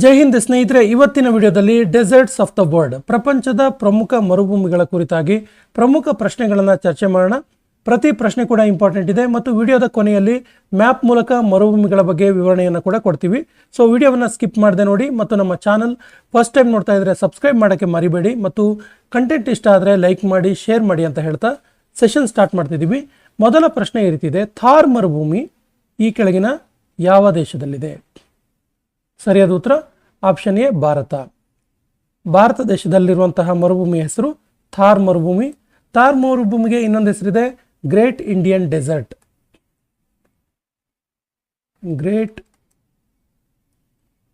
ಜೈ ಹಿಂದ್ ಸ್ನೇಹಿತರೆ, ಇವತ್ತಿನ ವಿಡಿಯೋದಲ್ಲಿ ಡೆಸರ್ಟ್ಸ್ ಆಫ್ ದ ವರ್ಲ್ಡ್ ಪ್ರಪಂಚದ ಪ್ರಮುಖ ಮರುಭೂಮಿಗಳ ಕುರಿತಾಗಿ ಪ್ರಮುಖ ಪ್ರಶ್ನೆಗಳನ್ನು ಚರ್ಚೆ ಮಾಡೋಣ. ಪ್ರತಿ ಪ್ರಶ್ನೆ ಕೂಡ ಇಂಪಾರ್ಟೆಂಟ್ ಇದೆ ಮತ್ತು ವಿಡಿಯೋದ ಕೊನೆಯಲ್ಲಿ ಮ್ಯಾಪ್ ಮೂಲಕ ಮರುಭೂಮಿಗಳ ಬಗ್ಗೆ ವಿವರಣೆಯನ್ನು ಕೂಡ ಕೊಡ್ತೀವಿ. ಸೊ ವಿಡಿಯೋವನ್ನು ಸ್ಕಿಪ್ ಮಾಡದೆ ನೋಡಿ ಮತ್ತು ನಮ್ಮ ಚಾನಲ್ ಫಸ್ಟ್ ಟೈಮ್ ನೋಡ್ತಾ ಇದ್ರೆ ಸಬ್ಸ್ಕ್ರೈಬ್ ಮಾಡೋಕ್ಕೆ ಮರಿಬೇಡಿ ಮತ್ತು ಕಂಟೆಂಟ್ ಇಷ್ಟ ಆದರೆ ಲೈಕ್ ಮಾಡಿ ಶೇರ್ ಮಾಡಿ ಅಂತ ಹೇಳ್ತಾ ಸೆಷನ್ ಸ್ಟಾರ್ಟ್ ಮಾಡ್ತಿದ್ದೀವಿ. ಮೊದಲ ಪ್ರಶ್ನೆ ಈ ರೀತಿ ಥಾರ್ ಮರುಭೂಮಿ ಈ ಕೆಳಗಿನ ಯಾವ ದೇಶದಲ್ಲಿದೆ? ಸರಿಯಾದ ಉತ್ತರ? Option A, Bharata. ಭಾರತ ದೇಶದಲ್ಲಿರುವಂತಹ ಮರುಭೂಮಿ ಹೆಸರು ಥಾರ್ ಮರುಭೂಮಿ. ಥಾರ್ ಮರುಭೂಮಿಗೆ ಇನ್ನೊಂದು ಹೆಸರಿದೆ great Indian desert. Great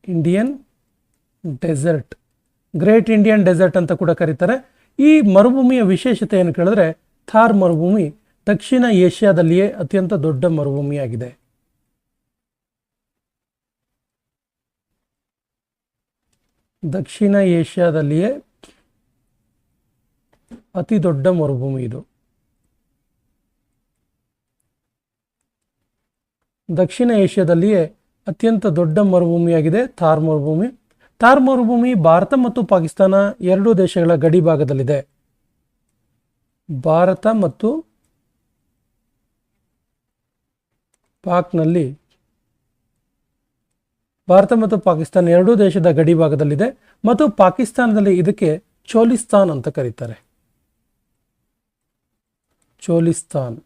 Indian desert. Great Indian desert ಅಂತ ಕೂಡ ಕರೀತಾರೆ. ಈ ಮರುಭೂಮಿಯ ವಿಶೇಷತೆ ಏನು ಕೇಳಿದ್ರೆ ಥಾರ್ ಮರುಭೂಮಿ ದಕ್ಷಿಣ ಏಷ್ಯಾದಲ್ಲಿಯೇ ಅತ್ಯಂತ ದೊಡ್ಡ ಮರುಭೂಮಿಯಾಗಿದೆ. ದಕ್ಷಿಣ ಏಷ್ಯಾದಲ್ಲಿಯೇ ಅತಿ ದೊಡ್ಡ ಮರುಭೂಮಿ ಇದು. ದಕ್ಷಿಣ ಏಷ್ಯಾದಲ್ಲಿಯೇ ಅತ್ಯಂತ ದೊಡ್ಡ ಮರುಭೂಮಿಯಾಗಿದೆ ಥಾರ್ ಮರುಭೂಮಿ. ಥಾರ್ ಮರುಭೂಮಿ ಭಾರತ ಮತ್ತು ಪಾಕಿಸ್ತಾನ ಎರಡೂ ದೇಶಗಳ ಗಡಿ ಭಾಗದಲ್ಲಿದೆ. ಭಾರತ ಮತ್ತು ಪಾಕ್ನಲ್ಲಿ ಭಾರತ ಮತ್ತು ಪಾಕಿಸ್ತಾನ ಎರಡೂ ದೇಶದ ಗಡಿ ಭಾಗದಲ್ಲಿದೆ ಮತ್ತು ಪಾಕಿಸ್ತಾನದಲ್ಲಿ ಇದಕ್ಕೆ ಚೋಲಿಸ್ತಾನ್ ಅಂತ ಕರೀತಾರೆ. ಚೋಲಿಸ್ತಾನ್.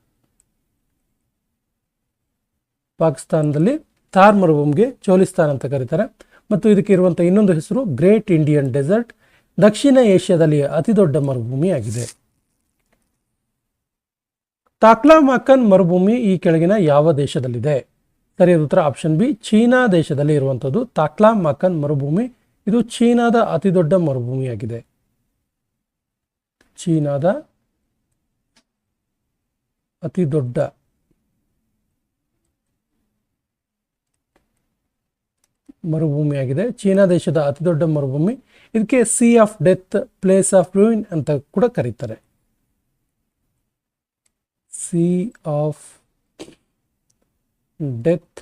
ಪಾಕಿಸ್ತಾನದಲ್ಲಿ ಥಾರ್ ಮರುಭೂಮಿಗೆ ಚೋಲಿಸ್ತಾನ್ ಅಂತ ಕರೀತಾರೆ. ಮತ್ತು ಇದಕ್ಕೆ ಇರುವಂಥ ಇನ್ನೊಂದು ಹೆಸರು ಗ್ರೇಟ್ ಇಂಡಿಯನ್ ಡೆಸರ್ಟ್. ದಕ್ಷಿಣ ಏಷ್ಯಾದಲ್ಲಿ ಅತಿ ದೊಡ್ಡ ಮರುಭೂಮಿಯಾಗಿದೆ. ತಾಕ್ಲಾಮಾಕನ್ ಮರುಭೂಮಿ ಈ ಕೆಳಗಿನ ಯಾವ ದೇಶದಲ್ಲಿದೆ? ಸರಿಯಾದ ಉತ್ತರ ಆಪ್ಷನ್ ಬಿ ಚೀನಾ ದೇಶದಲ್ಲಿ ಇರುವಂಥದ್ದು ತಾಕ್ಲಾ ಮಕನ್ ಮರುಭೂಮಿ. ಇದು ಚೀನಾದ ಅತಿ ದೊಡ್ಡ ಮರುಭೂಮಿಯಾಗಿದೆ. ಚೀನಾದ ಅತಿ ದೊಡ್ಡ ಮರುಭೂಮಿಯಾಗಿದೆ. ಚೀನಾ ದೇಶದ ಅತಿ ದೊಡ್ಡ ಮರುಭೂಮಿ. ಇದಕ್ಕೆ sea of death place of ruin ಅಂತ ಕೂಡ ಕರೀತಾರೆ. Sea of death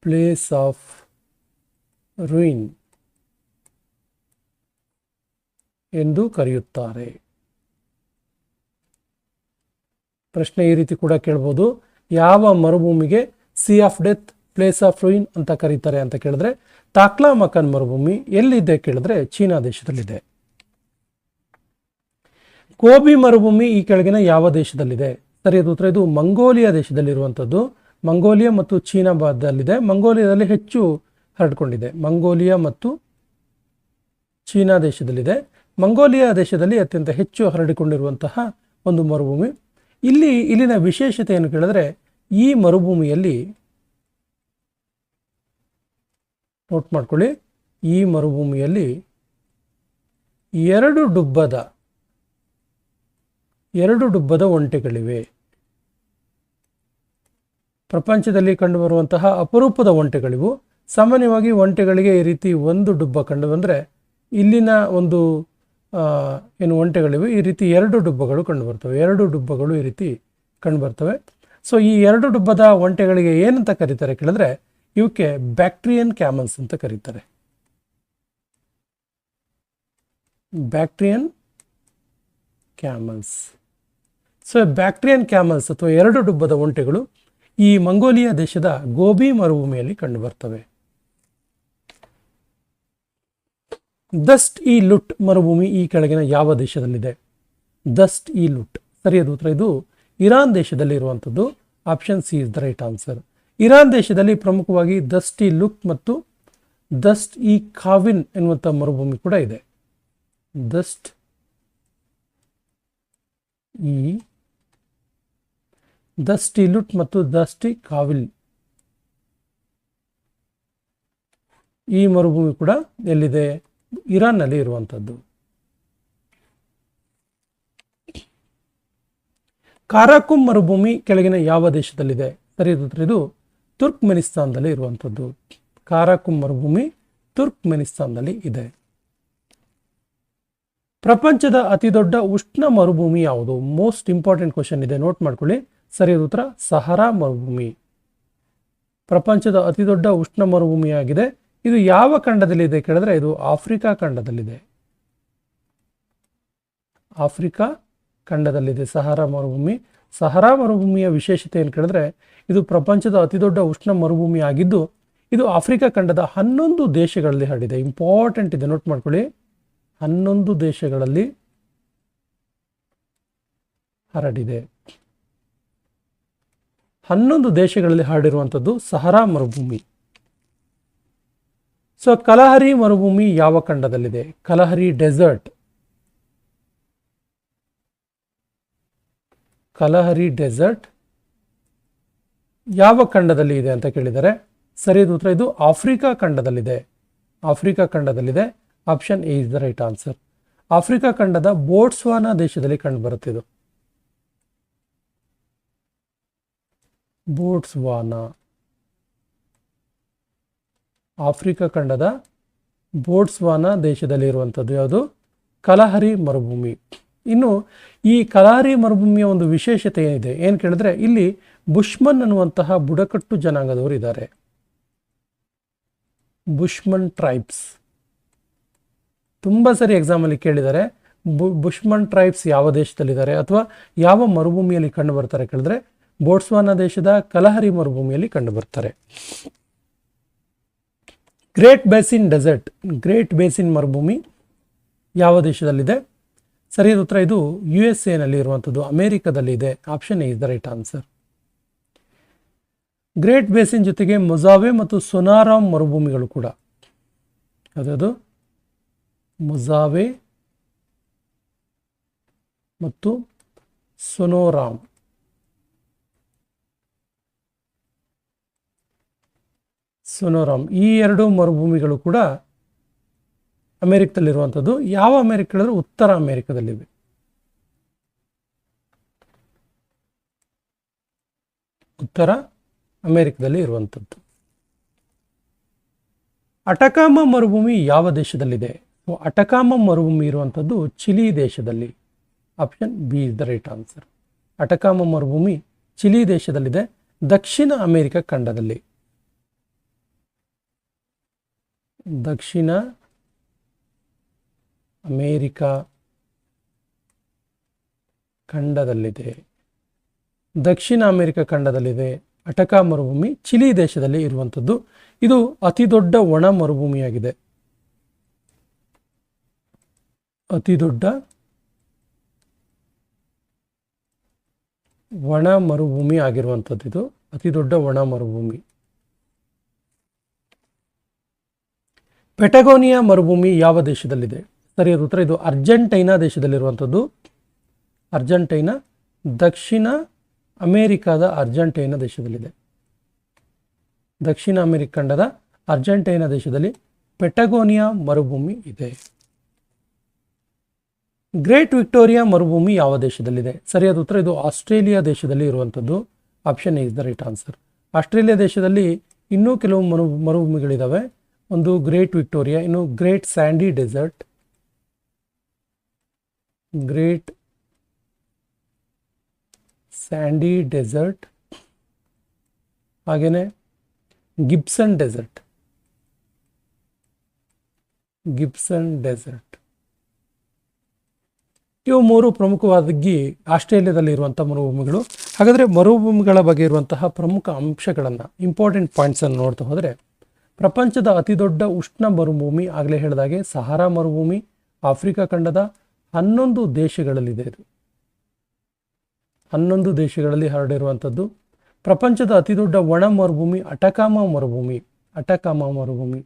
place of ruin ಎಂದು ಕರೆಯುತ್ತಾರೆ. ಪ್ರಶ್ನೆ ಈ ರೀತಿ ಕೂಡ ಕೇಳ್ಬೋದು. ಯಾವ ಮರುಭೂಮಿಗೆ sea of death place of ruin ಅಂತ ಕರೀತಾರೆ ಅಂತ ಕೇಳಿದ್ರೆ ತಾಕ್ಲಾ ಮಕನ್ ಮರುಭೂಮಿ ಎಲ್ಲಿದೆ ಕೇಳಿದ್ರೆ ಚೀನಾ ದೇಶದಲ್ಲಿದೆ. ಕೋಬಿ ಮರುಭೂಮಿ ಈ ಕೆಳಗಿನ ಯಾವ ದೇಶದಲ್ಲಿದೆ? ಸರಿಯಾದ ಉತ್ತರ. ಇದು ಮಂಗೋಲಿಯಾ ದೇಶದಲ್ಲಿರುವಂಥದ್ದು. ಮಂಗೋಲಿಯಾ ಮತ್ತು ಚೀನಾ ಭಾಗದಲ್ಲಿದೆ. ಮಂಗೋಲಿಯಾದಲ್ಲಿ ಹೆಚ್ಚು ಹರಡಿಕೊಂಡಿದೆ. ಮಂಗೋಲಿಯಾ ಮತ್ತು ಚೀನಾ ದೇಶದಲ್ಲಿದೆ. ಮಂಗೋಲಿಯಾ ದೇಶದಲ್ಲಿ ಅತ್ಯಂತ ಹೆಚ್ಚು ಹರಡಿಕೊಂಡಿರುವಂತಹ ಒಂದು ಮರುಭೂಮಿ. ಇಲ್ಲಿ, ಇಲ್ಲಿನ ವಿಶೇಷತೆ ಏನು ಕೇಳಿದ್ರೆ, ಈ ಮರುಭೂಮಿಯಲ್ಲಿ ನೋಟ್ ಮಾಡ್ಕೊಳ್ಳಿ. ಈ ಮರುಭೂಮಿಯಲ್ಲಿ ಎರಡು ಡುಬ್ಬದ ಎರಡು ಡುಬ್ಬದ ಒಂಟೆಗಳಿವೆ. ಪ್ರಪಂಚದಲ್ಲಿ ಕಂಡುಬರುವಂತಹ ಅಪರೂಪದ ಒಂಟೆಗಳಿವು. ಸಾಮಾನ್ಯವಾಗಿ ಒಂಟೆಗಳಿಗೆ ಈ ರೀತಿ ಒಂದು ಡುಬ್ಬ ಕಂಡು ಬಂದರೆ ಇಲ್ಲಿನ ಒಂದು ಏನು ಒಂಟೆಗಳಿವೆ, ಈ ರೀತಿ ಎರಡು ಡುಬ್ಬಗಳು ಕಂಡುಬರ್ತವೆ. ಎರಡು ಡುಬ್ಬಗಳು ಈ ರೀತಿ ಕಂಡುಬರ್ತವೆ. ಸೊ ಈ ಎರಡು ಡುಬ್ಬದ ಒಂಟೆಗಳಿಗೆ ಏನಂತ ಕರೀತಾರೆ ಕೇಳಿದ್ರೆ, ಇವಕ್ಕೆ ಬ್ಯಾಕ್ಟ್ರಿಯನ್ ಕ್ಯಾಮಲ್ಸ್ ಅಂತ ಕರೀತಾರೆ. Bactrian camels. So Bactrian camels ಅಥವಾ ಎರಡು ಡುಬ್ಬದ ಒಂಟೆಗಳು ಈ ಮಂಗೋಲಿಯಾ ದೇಶದ ಗೋಬಿ ಮರುಭೂಮಿಯಲ್ಲಿ ಕಂಡುಬರ್ತವೆ ದಸ್ಟ್ ಇ ಲುಟ್ ಮರುಭೂಮಿ ಈ ಕೆಳಗಿನ ಯಾವ ದೇಶದಲ್ಲಿದೆ ದಸ್ಟ್ ಇ ಲುಟ್ ಸರಿಯಾದ ಉತ್ತರ ಇದು ಇರಾನ್ ದೇಶದಲ್ಲಿ ಇರುವಂಥದ್ದು option C is the right answer Iran ದೇಶದಲ್ಲಿ ಪ್ರಮುಖವಾಗಿ ದಸ್ಟ್ ಇ ಲುಕ್ ಮತ್ತು ದಸ್ಟ್ ಇ ಕಾವಿನ್ ಎನ್ನುವಂಥ ಮರುಭೂಮಿ ಕೂಡ ಇದೆ ದಸ್ಟ್ ಈ ದಸ್ಟಿ ಲುಟ್ ಮತ್ತು ದಸ್ಟಿ ಕಾವಿಲ್. ಈ ಮರುಭೂಮಿ ಕೂಡ ಎಲ್ಲಿದೆ? ಇರಾನ್ನಲ್ಲಿ ಇರುವಂಥದ್ದು. ಕಾರಾಕುಂ ಮರುಭೂಮಿ ಕೆಳಗಿನ ಯಾವ ದೇಶದಲ್ಲಿದೆ? ಉತ್ತರ. ಇದು ತುರ್ಕ್ಮೆನಿಸ್ತಾನದಲ್ಲಿ ಇರುವಂಥದ್ದು. ಕಾರಾಕುಂ ಮರುಭೂಮಿ ತುರ್ಕ್ಮೆನಿಸ್ತಾನದಲ್ಲಿ ಇದೆ. ಪ್ರಪಂಚದ ಅತಿ ದೊಡ್ಡ ಉಷ್ಣ ಮರುಭೂಮಿ ಯಾವುದು? ಮೋಸ್ಟ್ ಇಂಪಾರ್ಟೆಂಟ್ ಕ್ವಶನ್ ಇದೆ. ನೋಟ್ ಮಾಡ್ಕೊಳ್ಳಿ. ಸರಿಯಾದ ಉತ್ತರ, ಸಹರಾ ಮರುಭೂಮಿ. ಪ್ರಪಂಚದ ಅತಿದೊಡ್ಡ ಉಷ್ಣ ಮರುಭೂಮಿಯಾಗಿದೆ. ಇದು ಯಾವ ಖಂಡದಲ್ಲಿದೆ ಕೇಳಿದ್ರೆ, ಇದು ಆಫ್ರಿಕಾ ಖಂಡದಲ್ಲಿದೆ. ಆಫ್ರಿಕಾ ಖಂಡದಲ್ಲಿದೆ, ಸಹಾರಾ ಮರುಭೂಮಿ. ಸಹರಾ ಮರುಭೂಮಿಯ ವಿಶೇಷತೆ ಏನು ಕೇಳಿದ್ರೆ, ಇದು ಪ್ರಪಂಚದ ಅತಿದೊಡ್ಡ ಉಷ್ಣ ಮರುಭೂಮಿ ಆಗಿದ್ದು ಇದು ಆಫ್ರಿಕಾ ಖಂಡದ ಹನ್ನೊಂದು ದೇಶಗಳಲ್ಲಿ ಹರಡಿದೆ. ಇಂಪಾರ್ಟೆಂಟ್ ಇದೆ, ನೋಟ್ ಮಾಡ್ಕೊಳ್ಳಿ. ಹನ್ನೊಂದು ದೇಶಗಳಲ್ಲಿ ಹರಡಿದೆ. ಹನ್ನೊಂದು ದೇಶಗಳಲ್ಲಿ ಹರಡಿರುವಂಥದ್ದು ಸಹರಾ ಮರುಭೂಮಿ. ಸೊ ಕಲಹರಿ ಮರುಭೂಮಿ ಯಾವ ಖಂಡದಲ್ಲಿದೆ? ಕಲಹರಿ ಡೆಸರ್ಟ್ ಕಲಹರಿ ಡೆಸರ್ಟ್ ಯಾವ ಖಂಡದಲ್ಲಿ ಇದೆ ಅಂತ ಕೇಳಿದರೆ, ಸರಿಯಾದ ಉತ್ತರ ಇದು ಆಫ್ರಿಕಾ ಖಂಡದಲ್ಲಿದೆ. Africa ಖಂಡದಲ್ಲಿದೆ. Option A is the right answer Africa ಖಂಡದ ಬೋಟ್ಸ್ವಾನಾ ದೇಶದಲ್ಲಿ ಕಂಡುಬರುತ್ತೆ ಬೋಟ್ಸ್ವಾನಾ. ಆಫ್ರಿಕಾ ಖಂಡದ ಬೋಟ್ಸ್ವಾನಾ ದೇಶದಲ್ಲಿ ಇರುವಂಥದ್ದು ಯಾವುದು? ಕಲಹರಿ ಮರುಭೂಮಿ. ಇನ್ನು ಈ ಕಲಹರಿ ಮರುಭೂಮಿಯ ಒಂದು ವಿಶೇಷತೆ ಏನಿದೆ? ಏನು ಕೇಳಿದ್ರೆ ಇಲ್ಲಿ ಬುಷ್ಮನ್ ಅನ್ನುವಂತಹ ಬುಡಕಟ್ಟು ಜನಾಂಗದವರು ಇದ್ದಾರೆ. Bushman tribes. ತುಂಬ ಸರಿ ಎಕ್ಸಾಮಲ್ಲಿ ಕೇಳಿದ್ದಾರೆ ಬು, ಬುಷ್ಮನ್ ಟ್ರೈಬ್ಸ್ ಯಾವ ದೇಶದಲ್ಲಿದ್ದಾರೆ ಅಥವಾ ಯಾವ ಮರುಭೂಮಿಯಲ್ಲಿ ಕಂಡು ಬರ್ತಾರೆ ಕೇಳಿದ್ರೆ ಬೋಟ್ಸ್ವಾನಾ ದೇಶದ ಕಲಹರಿ ಮರುಭೂಮಿಯಲ್ಲಿ ಕಂಡುಬರ್ತಾರೆ great basin desert, great basin ಮರುಭೂಮಿ ಯಾವ ದೇಶದಲ್ಲಿದೆ? ಸರಿಯಾದ ಉತ್ತರ ಇದು ಯು ಎಸ್ ಎನಲ್ಲಿ ಇರುವಂಥದ್ದು ಅಮೇರಿಕದಲ್ಲಿ ಇದೆ option A is the right answer great basin ಜೊತೆಗೆ ಮೊಜಾವೆ ಮತ್ತು ಸೊನಾರಾಮ್ ಮರುಭೂಮಿಗಳು ಕೂಡ. ಅದು ಮೊಜಾವೆ ಮತ್ತು ಸೊನೋರಾಮ್. ಸೊನೋರಾಮ್. ಈ ಎರಡು ಮರುಭೂಮಿಗಳು ಕೂಡ ಅಮೆರಿಕದಲ್ಲಿರುವಂಥದ್ದು. ಯಾವ ಅಮೆರಿಕ ಉತ್ತರ ಅಮೆರಿಕದಲ್ಲಿವೆ. ಉತ್ತರ ಅಮೆರಿಕದಲ್ಲಿ ಇರುವಂಥದ್ದು. ಅಟಕಾಮ ಮರುಭೂಮಿ ಯಾವ ದೇಶದಲ್ಲಿದೆ? ಅಟಕಾಮ ಮರುಭೂಮಿ ಇರುವಂಥದ್ದು ಚಿಲಿ ದೇಶದಲ್ಲಿ. Option B is the right answer Atacama ಮರುಭೂಮಿ ಚಿಲಿ ದೇಶದಲ್ಲಿದೆ. ದಕ್ಷಿಣ ಅಮೆರಿಕ ಖಂಡದಲ್ಲಿ. ದಕ್ಷಿಣ ಅಮೇರಿಕಾ ಖಂಡದಲ್ಲಿದೆ. ದಕ್ಷಿಣ ಅಮೆರಿಕ ಖಂಡದಲ್ಲಿದೆ. ಅಟಕಾ ಮರುಭೂಮಿ ಚಿಲಿ ದೇಶದಲ್ಲಿ ಇರುವಂಥದ್ದು. ಇದು ಅತಿ ದೊಡ್ಡ ಒಣ ಮರುಭೂಮಿಯಾಗಿದೆ. ಅತಿ ದೊಡ್ಡ ಒಣ ಮರುಭೂಮಿ ಆಗಿರುವಂಥದ್ದು ಇದು ಅತಿ ದೊಡ್ಡ ಒಣ ಮರುಭೂಮಿ. ಪೆಟಗೋನಿಯಾ ಮರುಭೂಮಿ ಯಾವ ದೇಶದಲ್ಲಿದೆ? ಸರಿಯಾದ ಉತ್ತರ, ಇದು ಅರ್ಜೆಂಟೈನಾ ದೇಶದಲ್ಲಿರುವಂಥದ್ದು. ಅರ್ಜೆಂಟೈನಾ, ದಕ್ಷಿಣ ಅಮೇರಿಕಾದ ಅರ್ಜೆಂಟೈನಾ ದೇಶದಲ್ಲಿದೆ. ದಕ್ಷಿಣ ಅಮೆರಿಕ ಖಂಡದ ಅರ್ಜೆಂಟೈನಾ ದೇಶದಲ್ಲಿ ಪೆಟಗೋನಿಯಾ ಮರುಭೂಮಿ ಇದೆ. ಗ್ರೇಟ್ ವಿಕ್ಟೋರಿಯಾ ಮರುಭೂಮಿ ಯಾವ ದೇಶದಲ್ಲಿದೆ? ಸರಿಯಾದ ಉತ್ತರ, ಇದು ಆಸ್ಟ್ರೇಲಿಯಾ ದೇಶದಲ್ಲಿ ಇರುವಂಥದ್ದು. Option is the right answer. Australia ದೇಶದಲ್ಲಿ ಇನ್ನೂ ಕೆಲವು ಮರು ಮರುಭೂಮಿಗಳಿದ್ದಾವೆ ಒಂದು ಗ್ರೇಟ್ ವಿಕ್ಟೋರಿಯಾ ಇನ್ನು great sandy desert great sandy desert ಹಾಗೆಯೇ ಗಿಬ್ಸನ್ ಡೆಸರ್ಟ್ ಗಿಬ್ಸನ್ ಡೆಸರ್ಟ್ ಇವು ಮೂರು ಪ್ರಮುಖವಾಗಿ ಆಸ್ಟ್ರೇಲಿಯಾದಲ್ಲಿ ಇರುವಂಥ ಮರುಭೂಮಿಗಳು. ಹಾಗಾದರೆ ಮರುಭೂಮಿಗಳ ಬಗ್ಗೆ ಇರುವಂತಹ ಪ್ರಮುಖ ಅಂಶಗಳನ್ನು ಇಂಪಾರ್ಟೆಂಟ್ ಪಾಯಿಂಟ್ಸನ್ನು ನೋಡ್ತಾ ಹೋದರೆ ಪ್ರಪಂಚದ ಅತಿ ದೊಡ್ಡ ಉಷ್ಣ ಮರುಭೂಮಿ ಆಗಲೇ ಹೇಳಿದಾಗೆ ಸಹಾರಾ ಮರುಭೂಮಿ ಆಫ್ರಿಕಾ ಖಂಡದ ಹನ್ನೊಂದು ದೇಶಗಳಲ್ಲಿದೆ ಇದು. ಹನ್ನೊಂದು ದೇಶಗಳಲ್ಲಿ ಹರಡಿರುವಂಥದ್ದು ಪ್ರಪಂಚದ ಅತಿದೊಡ್ಡ ಒಣ ಮರುಭೂಮಿ ಅಟಕಾಮ ಮರುಭೂಮಿ ಅಟಕಾಮ ಮರುಭೂಮಿ.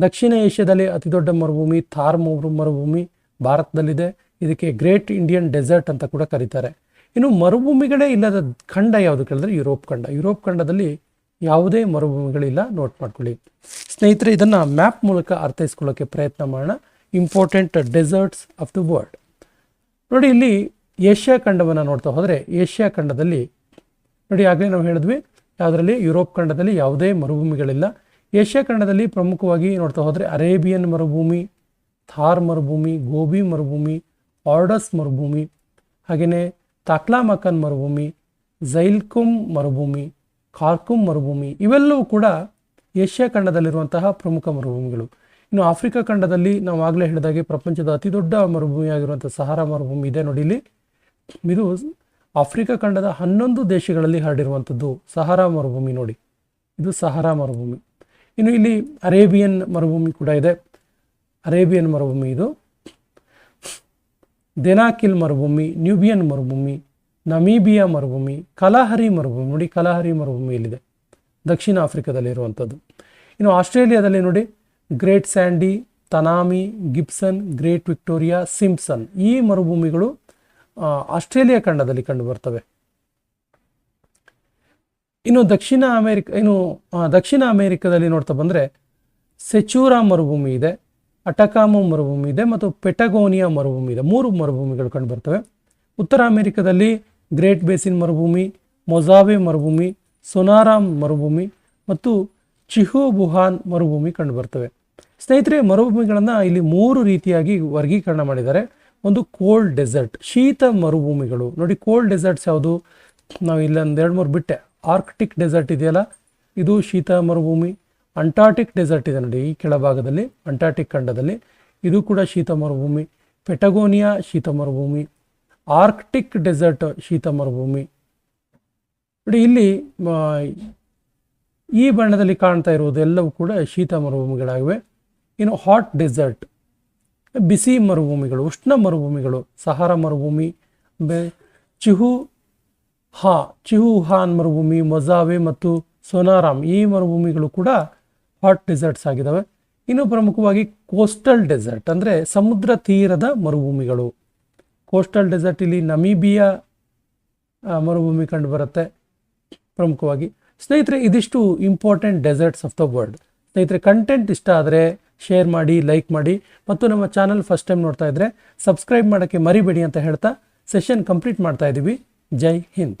ದಕ್ಷಿಣ ಏಷ್ಯಾದಲ್ಲಿ ಅತಿದೊಡ್ಡ ಮರುಭೂಮಿ ಥಾರ್ ಮರು ಮರುಭೂಮಿ ಭಾರತದಲ್ಲಿದೆ. ಇದಕ್ಕೆ ಗ್ರೇಟ್ ಇಂಡಿಯನ್ ಡೆಸರ್ಟ್ ಅಂತ ಕೂಡ ಕರೀತಾರೆ. ಇನ್ನು ಮರುಭೂಮಿಗಳೇ ಇಲ್ಲದ ಖಂಡ ಯಾವುದು ಕೇಳಿದ್ರೆ ಯುರೋಪ್ ಖಂಡ. ಯುರೋಪ್ ಖಂಡದಲ್ಲಿ ಯಾವುದೇ ಮರುಭೂಮಿಗಳಿಲ್ಲ. ನೋಟ್ ಮಾಡ್ಕೊಳ್ಳಿ. ಸ್ನೇಹಿತರೆ, ಇದನ್ನು ಮ್ಯಾಪ್ ಮೂಲಕ ಅರ್ಥೈಸ್ಕೊಳ್ಳೋಕ್ಕೆ ಪ್ರಯತ್ನ ಮಾಡೋಣ. Important deserts of the world ನೋಡಿ, ಇಲ್ಲಿ ಏಷ್ಯಾ ಖಂಡವನ್ನು ನೋಡ್ತಾ ಹೋದರೆ, ಏಷ್ಯಾ ಖಂಡದಲ್ಲಿ, ನೋಡಿ, ಆಗಲೇ ನಾವು ಹೇಳಿದ್ವಿ, ಯಾವುದರಲ್ಲಿ? ಯುರೋಪ್ ಖಂಡದಲ್ಲಿ ಯಾವುದೇ ಮರುಭೂಮಿಗಳಿಲ್ಲ. ಏಷ್ಯಾ ಖಂಡದಲ್ಲಿ ಪ್ರಮುಖವಾಗಿ ನೋಡ್ತಾ ಹೋದರೆ, ಅರೇಬಿಯನ್ ಮರುಭೂಮಿ, ಥಾರ್ ಮರುಭೂಮಿ, ಗೋಬಿ ಮರುಭೂಮಿ, ಆರ್ಡಸ್ ಮರುಭೂಮಿ ಹಾಗೆಯೇ ತಾಕ್ಲಾಮಕನ್ ಮರುಭೂಮಿ, ಝೈಲ್ಕುಮ್ ಮರುಭೂಮಿ ಖಾರ್ಕುಮ್ ಮರುಭೂಮಿ, ಇವೆಲ್ಲವೂ ಕೂಡ ಏಷ್ಯಾ ಖಂಡದಲ್ಲಿರುವಂತಹ ಪ್ರಮುಖ ಮರುಭೂಮಿಗಳು. ಇನ್ನು ಆಫ್ರಿಕಾ ಖಂಡದಲ್ಲಿ ನಾವು ಆಗಲೇ ಹೇಳಿದಾಗೆ ಪ್ರಪಂಚದ ಅತಿ ದೊಡ್ಡ ಮರುಭೂಮಿಯಾಗಿರುವಂಥ ಸಹಾರಾ ಮರುಭೂಮಿ ಇದೆ ನೋಡಿ ಇಲ್ಲಿ. ಇದು ಆಫ್ರಿಕಾ ಖಂಡದ ಹನ್ನೊಂದು ದೇಶಗಳಲ್ಲಿ ಹರಡಿರುವಂಥದ್ದು ಸಹಾರಾ ಮರುಭೂಮಿ ನೋಡಿ. ಇದು ಸಹಾರಾ ಮರುಭೂಮಿ. ಇನ್ನು ಇಲ್ಲಿ ಅರೇಬಿಯನ್ ಮರುಭೂಮಿ ಕೂಡ ಇದೆ. ಅರೇಬಿಯನ್ ಮರುಭೂಮಿ ಇದು. ದೆನಾಕಿಲ್ ಮರುಭೂಮಿ, ನ್ಯೂಬಿಯನ್ ಮರುಭೂಮಿ ನಮೀಬಿಯಾ ಮರುಭೂಮಿ, ಕಲಾಹರಿ ಮರುಭೂಮಿ, ನೋಡಿ ಕಲಾಹರಿ ಮರುಭೂಮಿ ಇಲ್ಲಿದೆ ದಕ್ಷಿಣ ಆಫ್ರಿಕಾದಲ್ಲಿ ಇರುವಂಥದ್ದು ಇನ್ನು ಆಸ್ಟ್ರೇಲಿಯಾದಲ್ಲಿ ನೋಡಿ, great sandy, Tanami, Gibson, great Victoria, Simpson ಈ ಮರುಭೂಮಿಗಳು ಆಸ್ಟ್ರೇಲಿಯಾ ಖಂಡದಲ್ಲಿ ಕಂಡು ಬರ್ತವೆ. ಇನ್ನು ದಕ್ಷಿಣ ಅಮೇರಿಕ, ಇನ್ನು ದಕ್ಷಿಣ ಅಮೆರಿಕದಲ್ಲಿ ನೋಡ್ತಾ ಬಂದರೆ, ಸೆಚೂರಾ ಮರುಭೂಮಿ ಇದೆ, ಅಟಕಾಮ ಮರುಭೂಮಿ ಇದೆ ಮತ್ತು ಪೆಟಗೋನಿಯಾ ಮರುಭೂಮಿ ಇದೆ. ಮೂರು ಮರುಭೂಮಿಗಳು ಕಂಡು ಬರ್ತವೆ. ಉತ್ತರ ಅಮೆರಿಕದಲ್ಲಿ ಗ್ರೇಟ್ ಬೇಸಿನ್ ಮರುಭೂಮಿ ಮೊಜಾವೆ ಮರುಭೂಮಿ, ಸೊನಾರಾಮ್ ಮರುಭೂಮಿ ಮತ್ತು ಚಿಹುಬುಹಾನ್ ಮರುಭೂಮಿ ಕಂಡುಬರ್ತವೆ. ಸ್ನೇಹಿತರೆ, ಮರುಭೂಮಿಗಳನ್ನು ಇಲ್ಲಿ ಮೂರು ರೀತಿಯಾಗಿ ವರ್ಗೀಕರಣ ಮಾಡಿದ್ದಾರೆ. ಒಂದು ಕೋಲ್ಡ್ ಡೆಸರ್ಟ್, ಶೀತ ಮರುಭೂಮಿಗಳು. ನೋಡಿ, ಕೋಲ್ಡ್ ಡೆಸರ್ಟ್ಸ್ ಯಾವುದು? ನಾವು ಇಲ್ಲೊಂದು ಎರಡು ಮೂರು ಬಿಟ್ಟೆ. ಆರ್ಕ್ಟಿಕ್ ಡೆಸರ್ಟ್ ಇದೆಯಲ್ಲ? ಇದು ಶೀತ ಮರುಭೂಮಿ. ಅಂಟಾರ್ಟಿಕ್ ಡೆಸರ್ಟ್ ಇದೆ ನೋಡಿ, ಈ ಕೆಳಭಾಗದಲ್ಲಿ, ಅಂಟಾರ್ಟಿಕ್ ಖಂಡದಲ್ಲಿ. ಇದು ಕೂಡ ಶೀತ ಮರುಭೂಮಿ. ಪೆಟಗೋನಿಯಾ, ಶೀತ ಮರುಭೂಮಿ. ಆರ್ಕ್ಟಿಕ್ ಡೆಸರ್ಟ್ ಶೀತ ಮರುಭೂಮಿ ನೋಡಿ, ಇಲ್ಲಿ ಈ ಬಣ್ಣದಲ್ಲಿ ಕಾಣ್ತಾ ಇರುವುದು ಎಲ್ಲವೂ ಕೂಡ ಶೀತ ಮರುಭೂಮಿಗಳಾಗಿವೆ ಇನ್ನು ಹಾಟ್ ಡೆಸರ್ಟ್, ಬಿಸಿ ಮರುಭೂಮಿಗಳು, ಉಷ್ಣ ಮರುಭೂಮಿಗಳು, ಸಹಾರ ಮರುಭೂಮಿ ಚಿಹು ಹಾ, ಚಿಹು ಹಾನ್ ಮರುಭೂಮಿ, ಮೊಜಾವೆ ಮತ್ತು ಸೋನಾರಾಮ್ ಈ ಮರುಭೂಮಿಗಳು ಕೂಡ ಹಾಟ್ ಡೆಸರ್ಟ್ಸ್ ಆಗಿದ್ದಾವೆ. ಇನ್ನು ಪ್ರಮುಖವಾಗಿ ಕೋಸ್ಟಲ್ ಡೆಸರ್ಟ್ ಅಂದರೆ ಸಮುದ್ರ ತೀರದ ಮರುಭೂಮಿಗಳು. ಕೋಸ್ಟಲ್ ಡೆಸರ್ಟ್ ಇಲ್ಲಿ ನಮೀಬಿಯಾ ಮರುಭೂಮಿ ಕಂಡು ಬರುತ್ತೆ ಪ್ರಮುಖವಾಗಿ. ಸ್ನೇಹಿತರೆ, ಇದಿಷ್ಟು important deserts of the world ಸ್ನೇಹಿತರೆ ಕಂಟೆಂಟ್ ಇಷ್ಟ ಆದರೆ ಶೇರ್ ಮಾಡಿ ಲೈಕ್ ಮಾಡಿ ಮತ್ತು ನಮ್ಮ ಚಾನಲ್ ಫಸ್ಟ್ ಟೈಮ್ ನೋಡ್ತಾ ಇದ್ದರೆ ಸಬ್ಸ್ಕ್ರೈಬ್ ಮಾಡೋಕ್ಕೆ ಮರಿಬೇಡಿ ಅಂತ ಹೇಳ್ತಾ ಸೆಷನ್ ಕಂಪ್ಲೀಟ್ ಮಾಡ್ತಾ ಇದ್ದೀವಿ ಜೈ ಹಿಂದ್.